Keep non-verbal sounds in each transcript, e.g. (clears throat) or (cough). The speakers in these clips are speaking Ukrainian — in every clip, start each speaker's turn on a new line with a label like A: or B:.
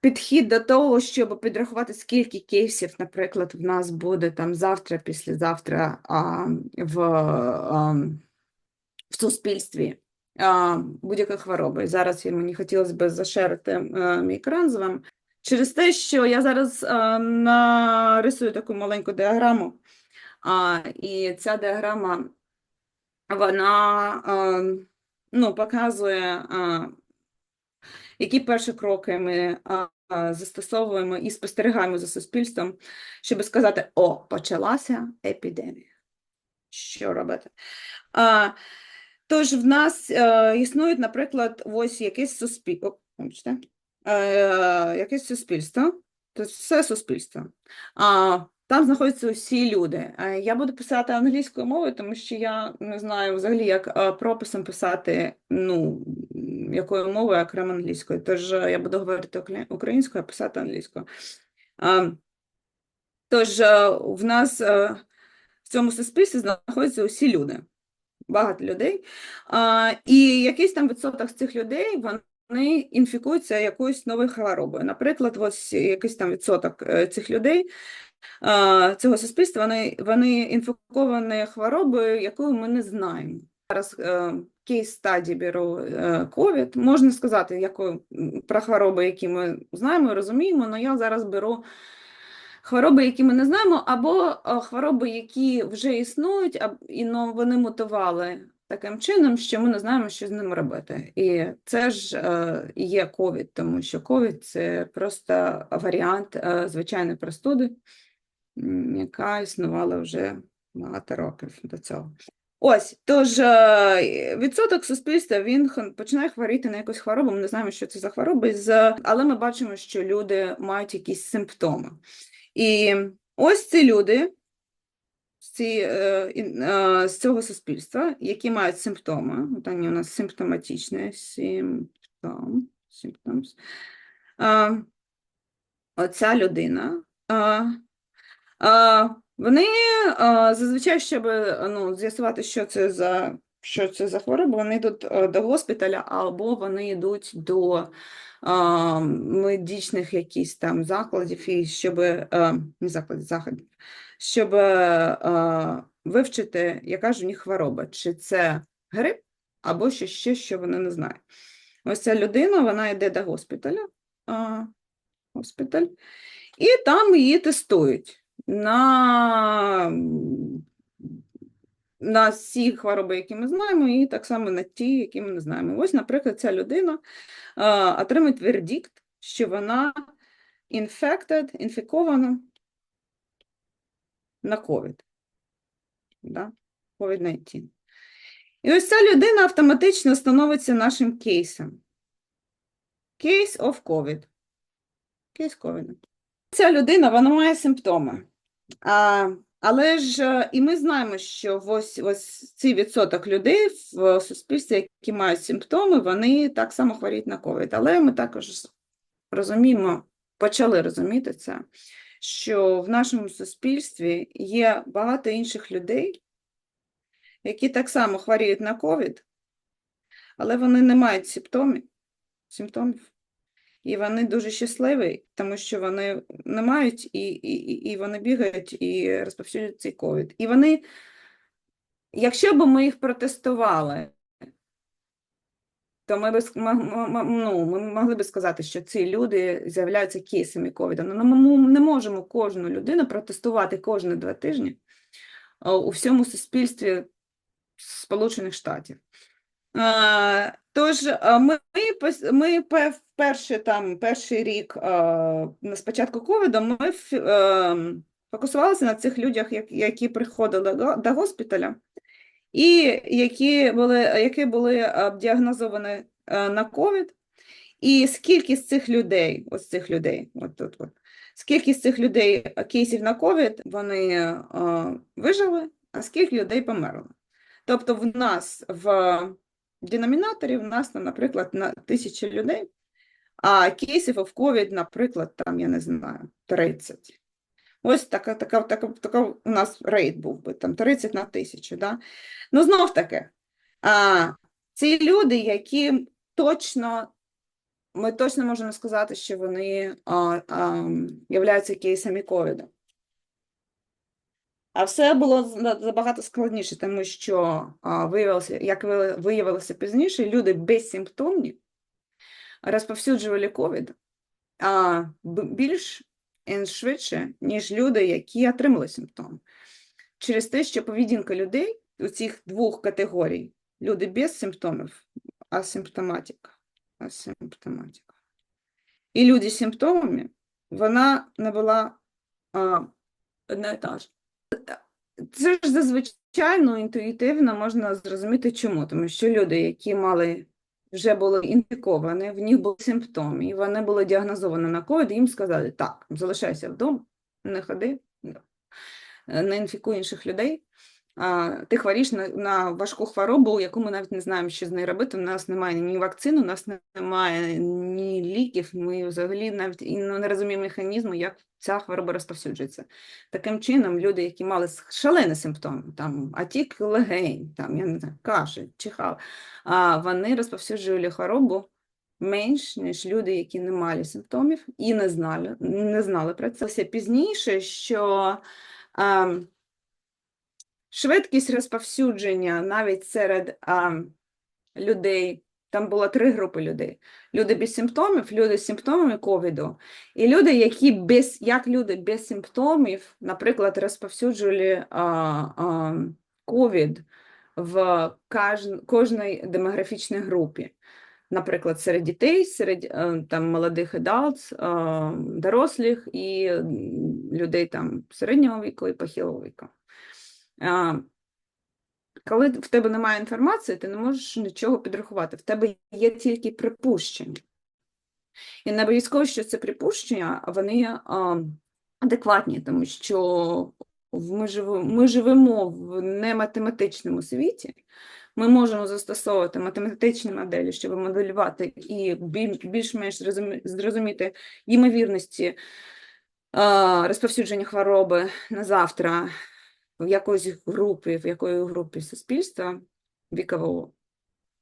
A: підхід до того, щоб підрахувати, скільки кейсів, наприклад, в нас буде там завтра, післязавтра а, в, а, в суспільстві а, будь-якої хвороби. Зараз я- мені хотілося б зашерити е, мій екран з вами. Через те, що я зараз е, нарисую таку маленьку діаграму, а, і ця діаграма вона е, ну, показує, е, які перші кроки ми застосовуємо і спостерігаємо за суспільством, щоб сказати: о, почалася епідемія. Що робити? А, тож в нас е, існують, наприклад, ось якесь суспільство. Е, якесь суспільство. Це все суспільство. А, там знаходяться усі люди. Е, Я буду писати англійською мовою, тому що я не знаю взагалі, як е, прописом писати, ну, якою мовою, окремо англійською. Тож е, я буду говорити українською, а писати англійською. Тож в нас в цьому суспільстві знаходяться усі люди, багато людей. І якийсь там відсоток з цих людей вони інфікуються якоюсь новою хворобою. Наприклад, ось якийсь там відсоток е, цих людей цього суспільства, вони, вони інфіковані хворобою, яку ми не знаємо. Зараз е, кейс стадії беру е, COVID. Можна сказати, яку, про хвороби, які ми знаємо розуміємо, але я зараз беру хвороби, які ми не знаємо, або е, хвороби, які вже існують, і вони мутували таким чином, що ми не знаємо, що з ними робити. І це ж е, є COVID, тому що COVID – це просто варіант е, звичайної простуди, яка існувала вже багато років до цього. Ось, тож е, відсоток суспільства він починає хворіти на якусь хворобу. Ми не знаємо, що це за хвороби, з- але ми бачимо, що люди мають якісь симптоми. І ось ці люди ці, е, е, з цього суспільства, які мають симптоми, от вони у нас симптоматичні, симптом, symptoms, е, оця людина, вони зазвичай, щоб ну, з'ясувати, що це за, що це за хвороба, вони йдуть до госпіталя або вони йдуть до медичних якісь там закладів, і щоб, не закладів, заходів, щоб е, вивчити, яка ж у них хвороба, чи це грип, або ще щось, що вони не знають. Ось ця людина, вона йде до госпіталя, госпіталь, і там її тестують на, на всі хвороби, які ми знаємо, і так само на ті, які ми не знаємо. Ось, наприклад, ця людина а, отримає вердикт, що вона infected, інфікована на COVID. Да? COVID-19. І ось ця людина автоматично становиться нашим кейсом. Case of COVID. Кейс COVID. Ця людина, вона має симптоми. А, але ж е, і ми знаємо, що ось, ось цей відсоток людей в суспільстві, які мають симптоми, вони так само хворіють на COVID. Але ми також розуміємо, почали розуміти це, що в нашому суспільстві є багато інших людей, які так само хворіють на COVID, але вони не мають симптомів, симптомів. І вони дуже щасливі, тому що вони не мають, і, і і вони бігають і розповсюджують цей ковід. І вони, якщо б ми їх протестували, то ми б ну, ми могли б сказати, що ці люди з'являються кейсами ковіду. Ну, ми не можемо кожну людину протестувати кожні два тижні у всьому суспільстві Сполучених Штатів. Тож ми, ми перший, там, перший рік а, на спочатку ковіду ми ем, фокусувалися на цих людях, які приходили до госпіталя, і які були, які були діагнозовані на ковід. І скільки з цих людей, ось цих людей, от тут, от, скільки з цих людей кейсів на ковід вони вижили, а скільки людей померли. Тобто в нас в деномінаторі в нас, наприклад, на тисячі людей, а кейсів в COVID, наприклад, там, я не знаю, 30. Ось така, така, така, така у нас рейд був би, там 30 на тисячу. Да? Ну, знов таки, а, ці люди, які точно ми точно можемо сказати, що вони а, а, являються кейсами ковіду. А все було забагато складніше, тому що а, виявилося, як ви- виявилося пізніше, люди безсимптомні розповсюджували ковід а, більш швидше, ніж люди, які отримали симптоми. Через те, що поведінка людей у цих двох категорій люди без симптомів, асимптоматика, асимптоматика. І люди з симптомами, вона не була а, одна та ж. Це ж зазвичай ну, інтуїтивно можна зрозуміти чому, тому що люди, які мали вже були інфіковані, в них були симптоми, і вони були діагнозовані на ковід, їм сказали, так, залишайся вдома, не ходи, не інфікуй інших людей. Ти хворіш на, на важку хворобу, яку ми навіть не знаємо, що з нею робити. У нас немає ні вакцин, у нас немає ні ліків. Ми взагалі навіть і ну, не розуміємо механізму, як ця хвороба розповсюджується. Таким чином, люди, які мали шалені симптоми, там атік легень, там я не знаю, кашель, чихав, а вони розповсюджували хворобу менш, ніж люди, які не мали симптомів і не знали, не знали про це. Все пізніше, що а, швидкість розповсюдження навіть серед а, людей, там було три групи людей: люди без симптомів, люди з симптомами ковіду, і люди, які без, як люди без симптомів, наприклад, розповсюджували ковід в каж, кожній демографічній групі. Наприклад, серед дітей, серед е, там молодих adults, е, дорослих і людей там середнього віку і похилого віку. Коли в тебе немає інформації, ти не можеш нічого підрахувати. В тебе є тільки припущення. І не обов'язково, що це припущення, вони адекватні, тому що ми живемо, ми живемо в нематематичному світі. Ми можемо застосовувати математичні моделі, щоб моделювати і більш-менш зрозуміти ймовірності розповсюдження хвороби на завтра в якоїсь групі, в якої групі суспільства вікового.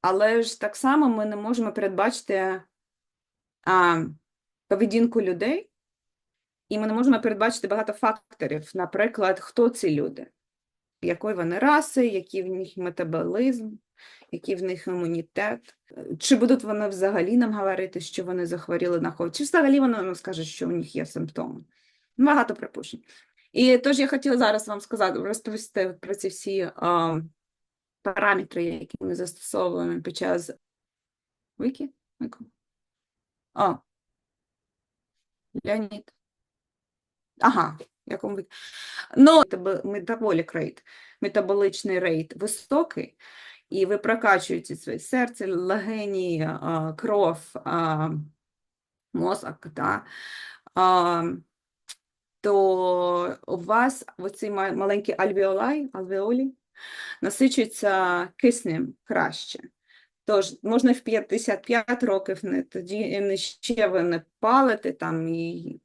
A: Але ж так само ми не можемо передбачити а, поведінку людей, і ми не можемо передбачити багато факторів. Наприклад, хто ці люди, якої вони раси, який в них метаболізм, який в них імунітет, чи будуть вони взагалі нам говорити, що вони захворіли на COVID, чи взагалі вони нам скажуть, що у них є симптоми. Багато припущень. І тож я хотіла зараз вам сказати, розповісти про ці всі а, параметри, які ми застосовуємо під час вики. О, Леонід. Ага, якому віку? Ну, метаболік рейт, метаболичний рейт високий, і ви прокачуєте своє серце, легені, кров, мозок, та, а, то у вас оці ма- маленькі альвеолай, альвеолі насичуються киснем краще. Тож можна в 55 років не тоді не ще ви не палите там і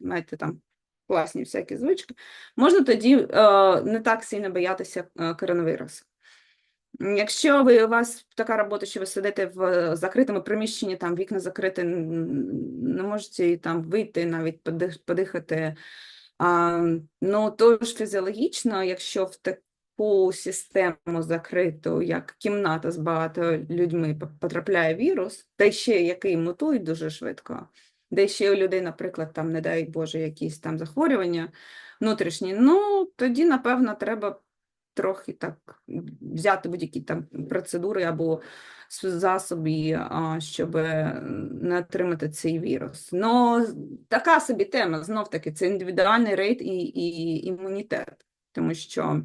A: маєте там класні всякі звички. Можна тоді е, не так сильно боятися е, коронавірусу. Якщо ви у вас така робота, що ви сидите в е, закритому приміщенні, там вікна закриті, не можете там вийти, навіть подих- подихати. А, ну, то ж фізіологічно, якщо в таку систему закриту, як кімната з багато людьми потрапляє вірус, та ще який мутує дуже швидко, де ще у людей, наприклад, там, не дай Боже, якісь там захворювання внутрішні, ну, тоді, напевно, треба трохи так взяти будь-які там процедури або засоби, щоб не отримати цей вірус. Ну, така собі тема, знов таки, це індивідуальний рейд і, і імунітет. Тому що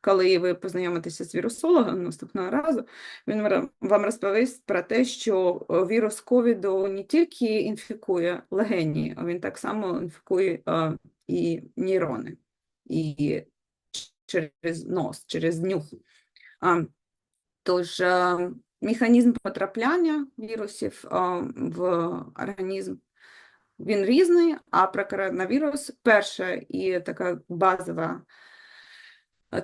A: коли ви познайомитеся з вірусологом наступного разу, він вам розповість про те, що е, вірус ковіду не тільки інфікує легені, а він так само інфікує е, і нейрони, і через нос, через нюх. Тож е, механізм потрапляння вірусів е, в організм він різний, а про коронавірус перша і така базова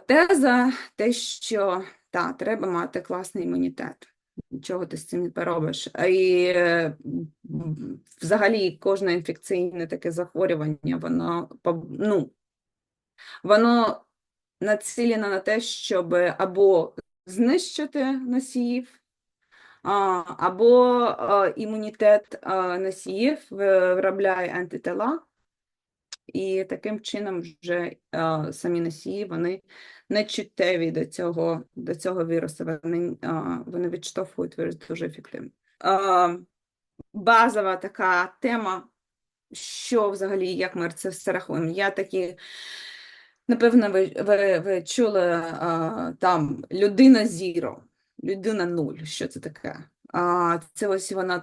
A: теза, те, що та, треба мати класний імунітет. Нічого ти з цим не поробиш. І е, взагалі кожне інфекційне таке захворювання, воно ну, воно націлено на те, щоб або знищити носіїв, або імунітет носіїв виробляє антитела, і таким чином вже самі носії вони не чуттєві до цього, до цього вірусу, вони, вони відштовхують вірус дуже ефективно. Базова така тема, що взагалі, як ми це все рахуємо. Я такі, напевно, ви, ви, ви чули а, там людина зіро, людина нуль, що це таке? А, це ось вона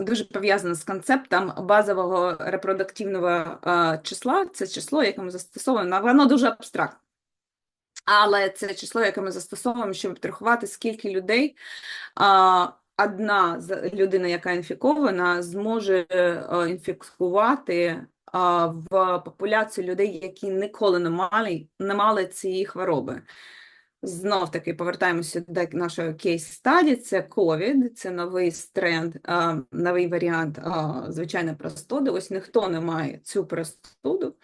A: дуже пов'язана з концептом базового репродуктивного а, числа. Це число, яке ми застосовуємо, воно дуже абстрактне. Але це число, яке ми застосовуємо, щоб підрахувати, скільки людей а, одна людина, яка інфікована, зможе е, інфікувати в популяцію людей, які ніколи не мали, не мали цієї хвороби. Знов таки повертаємося до нашого кейс-стаді. Це COVID, це новий тренд, новий варіант звичайної звичайно простуди. Ось ніхто не має цю простуду,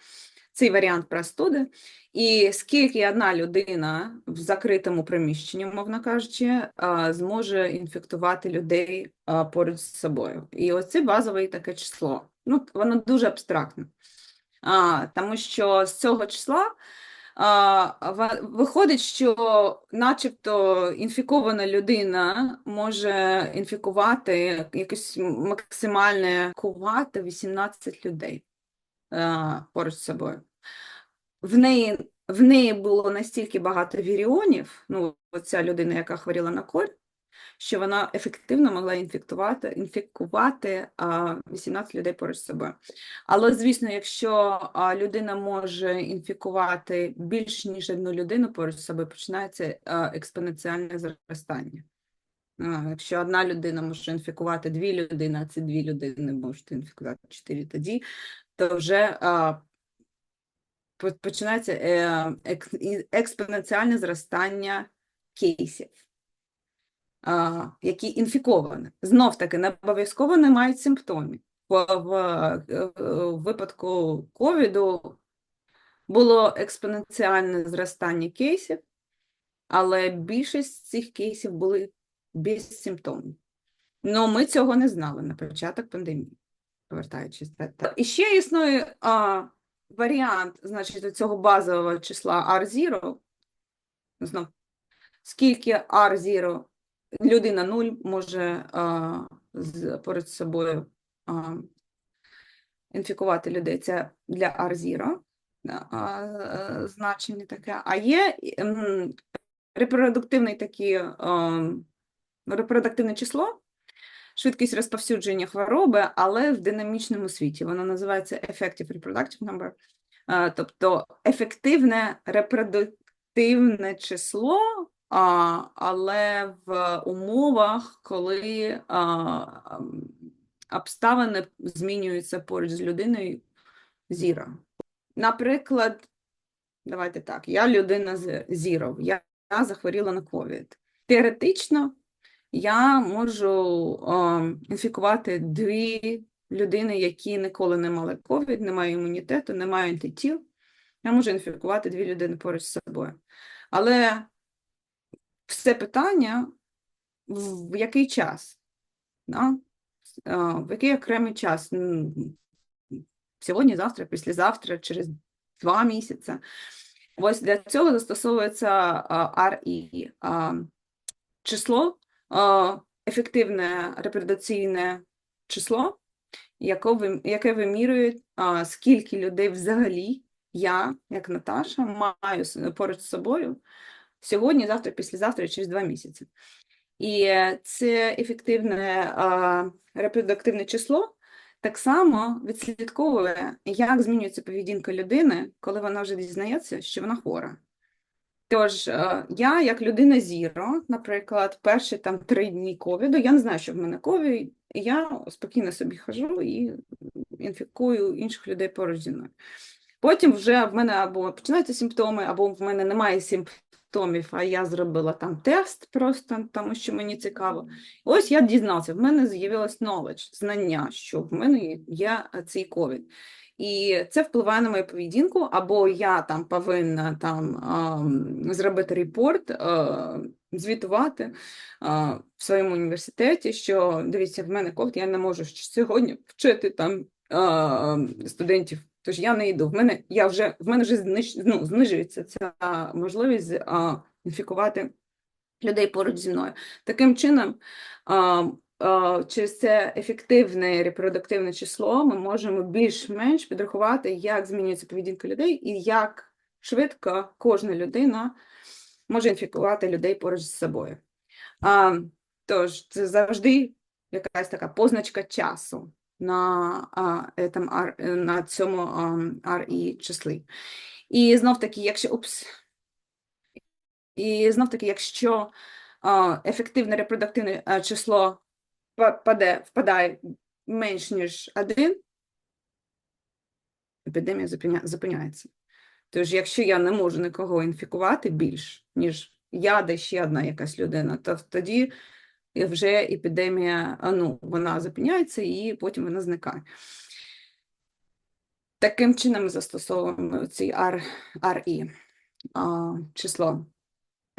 A: цей варіант простуди. І скільки одна людина в закритому приміщенні, мовно кажучи, зможе інфектувати людей поруч з собою. І оце базове таке число. Ну, воно дуже абстрактне. Тому що з цього числа виходить, що начебто інфікована людина може інфікувати якось максимальне кувати 18 людей поруч з собою. В неї, в неї було настільки багато віріонів, ну, оця людина, яка хворіла на корь, що вона ефективно могла інфікувати а, 18 людей поруч собою. Але, звісно, якщо людина може інфікувати більш ніж одну людину поруч собою, починається експоненціальне зростання. Якщо одна людина може інфікувати дві людини, а ці дві людини можуть інфікувати чотири тоді, то вже починається е, експоненціальне зростання кейсів, які інфіковані. Знов таки, не обов'язково не мають симптомів. Е, в випадку ковіду було експоненціальне зростання кейсів, але більшість цих кейсів були без симптомів. Ну, ми цього не знали на початок пандемії, повертаючись. до. І ще існує а, варіант, значить, цього базового числа R0. Знов, скільки R0 людина 0 може а, з, поряд з собою а, інфікувати людей. Це для R0 да, а, значення таке. А є м, репродуктивний такий, а, репродуктивне число, швидкість розповсюдження хвороби, але в динамічному світі. Воно називається Effective Reproductive Number. Тобто ефективне репродуктивне число, але в умовах, коли обставини змінюються поруч з людиною зіро. Наприклад, давайте так, я людина з зіро, я, я захворіла на ковід. Теоретично я можу ем, інфікувати дві людини, які ніколи не мали ковід, не мають імунітету, не мають антитіл. Я можу інфікувати дві людини поруч з собою. Але все питання, в який час? Да? Е, В який окремий час? Сьогодні, завтра, післязавтра, через два місяці. Ось для цього застосовується а, RE. Число, а, ефективне репродукційне число, яке, ви- яке вимірює, скільки людей взагалі я, як Наташа, маю поруч з собою сьогодні, завтра, післязавтра, через два місяці. І це ефективне репродуктивне число так само відслідковує, як змінюється поведінка людини, коли вона вже дізнається, що вона хвора. Тож, е, я, як людина зіро, наприклад, перші там три дні ковіду, я не знаю, що в мене ковід, я спокійно собі хожу і інфікую інших людей поруч зі мною. Потім вже в мене або починаються симптоми, або в мене немає симптомів, а я зробила там тест просто, тому що мені цікаво. Ось я дізнався, в мене з'явилось knowledge, знання, що в мене є цей ковід. І це впливає на мою поведінку, або я там повинна там зробити репорт, звітувати в своєму університеті, що дивіться, в мене ковід, я не можу сьогодні вчити там студентів. Тож я не йду. В мене я вже в мене вже зниж, ну, знижується ця можливість а, інфікувати людей поруч зі мною. Таким чином, а, через це ефективне репродуктивне число ми можемо більш-менш підрахувати, як змінюється поведінка людей і як швидко кожна людина може інфікувати людей поруч з собою. Тож це завжди якась така позначка часу на, а, этом, на цьому RE числі. І знов таки, якщо упс, і знов таки, якщо ефективне репродуктивне число впаде, впадає менш ніж один, епідемія зупиняється. Тож, якщо я не можу нікого інфікувати більш, ніж я, де ще одна якась людина, то тоді вже епідемія ну, вона зупиняється і потім вона зникає. Таким чином ми застосовуємо цей RE число.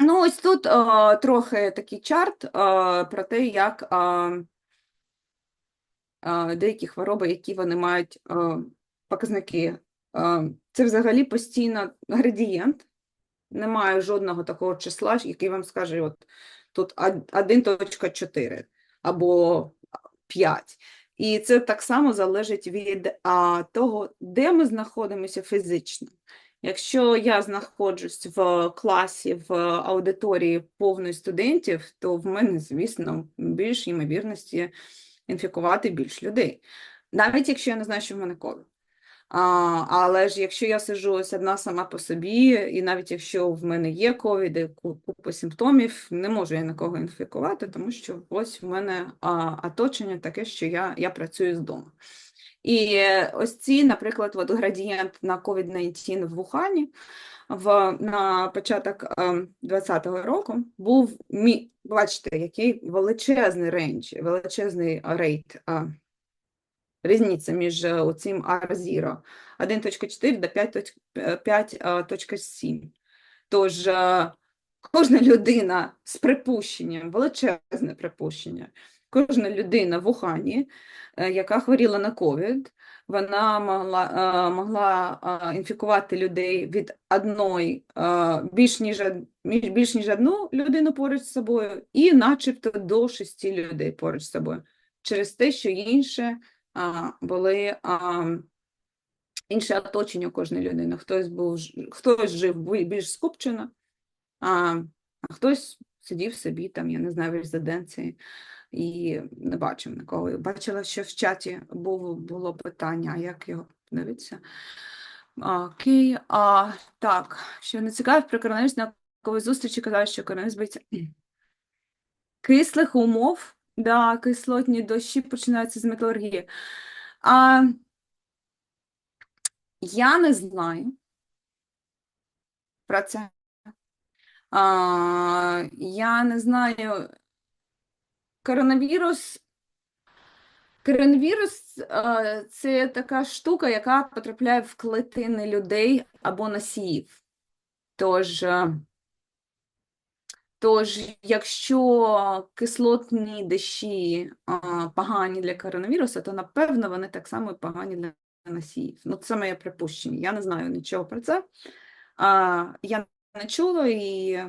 A: Ну, ось тут а, трохи такий чарт а, про те, як а, а, деякі хвороби, які вони мають а, показники. А, це взагалі постійно градієнт. Немає жодного такого числа, який вам скаже, от тут 1.4 або 5. І це так само залежить від а, того, де ми знаходимося фізично. Якщо я знаходжусь в класі в аудиторії повної студентів, то в мене, звісно, більш ймовірності інфікувати більш людей. Навіть якщо я не знаю, що в мене ковід. А, Але ж якщо я сижу ось одна сама по собі, і навіть якщо в мене є ковід, і купа симптомів, не можу я нікого інфікувати, тому що ось в мене а, оточення таке, що я я працюю з дому. І ось ці, наприклад, от градієнт на COVID-19 в Вухані в, на початок 2020 ем, року був, бачите, який величезний рейндж, величезний рейт різниця між е, цим R0 1.4 до 5.7. Тож е, кожна людина з припущенням, величезне припущення, кожна людина в Ухані, е, яка хворіла на ковід, вона могла могла інфікувати людей від одної більш ніж більш ніж одну людину поруч з собою, і начебто до шести людей поруч з собою, через те, що інше були інше оточення кожної людини. Хтось був хтось жив більш скупчено, а хтось сидів собі, там, я не знаю, в резиденції і не бачив нікого. Бачила, що в чаті було, було питання, як його дивитися. Окей, а, так, що не цікавить при коронавірусі науковій зустрічі казали, що коронавірус боїться (clears throat) кислих умов Да, кислотні дощі починаються з металургії. А, Я не знаю про це. А, Я не знаю. Коронавірус. Коронавірус це така штука, яка потрапляє в клетини людей або носіїв. Тож. Тож, якщо кислотні дощі погані для коронавірусу, то напевно вони так само погані для носіїв. Ну, це моє припущення. Я не знаю нічого про це. Я не чула і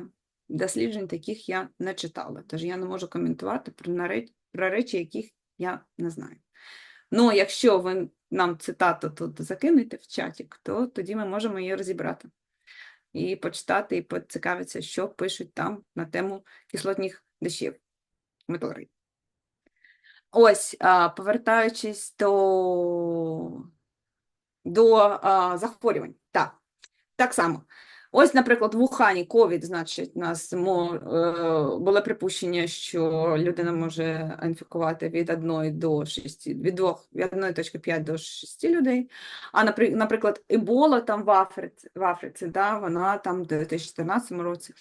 A: досліджень таких я не читала. Тож я не можу коментувати про, речі, яких я не знаю. Ну, якщо ви нам цитату тут закинете в чатик, то тоді ми можемо її розібрати і почитати, і поцікавитися, що пишуть там на тему кислотних дощів металургії. Ось, повертаючись до до захворювань. Так, так само. Ось, наприклад, в Ухані ковід, значить, нас е, було припущення, що людина може інфікувати від 1 до 6, від 2, від 1.5 до 6 людей. А, напри- наприклад, Ебола там в Африці, в Африці да, вона там в 2014 році.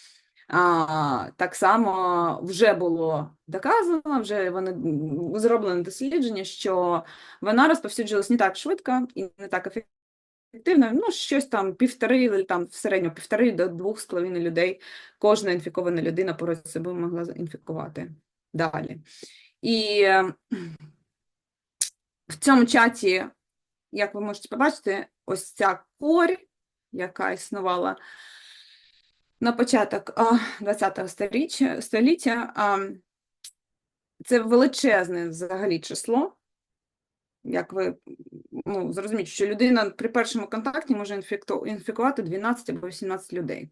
A: А, так само вже було доказано, вже вони зроблено дослідження, що вона розповсюджувалась не так швидко і не так ефективно. Ну, щось там півтори, там в середньому півтори до двох з половиною людей кожна інфікована людина поряд з собою могла інфікувати далі. І е, в цьому чаті, як ви можете побачити, ось ця корь, яка існувала на початок а, 20-го сторіччя, століття, це величезне взагалі число. Як ви ну, зрозумієте, що людина при першому контакті може інфікувати 12 або 18 людей.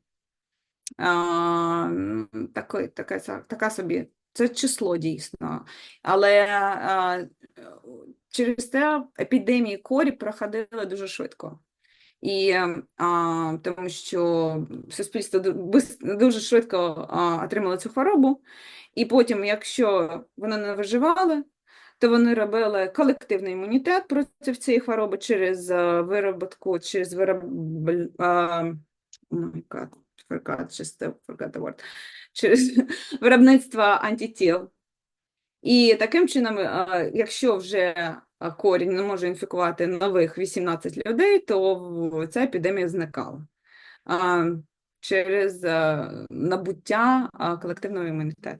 A: А, м, такий- така, така собі, це число дійсно. Але а, через те епідемії корі проходили дуже швидко. І а, тому що суспільство ду- дуже швидко а, отримало цю хворобу, і потім, якщо вони не виживали, то вони робили колективний імунітет проти цієї хвороби через е, вироботку, через вироб... oh через (laughs) виробництво антитіл. І таким чином, е, якщо вже е, корінь не може інфікувати нових 18 людей, то ця епідемія зникала через набуття колективного імунітету.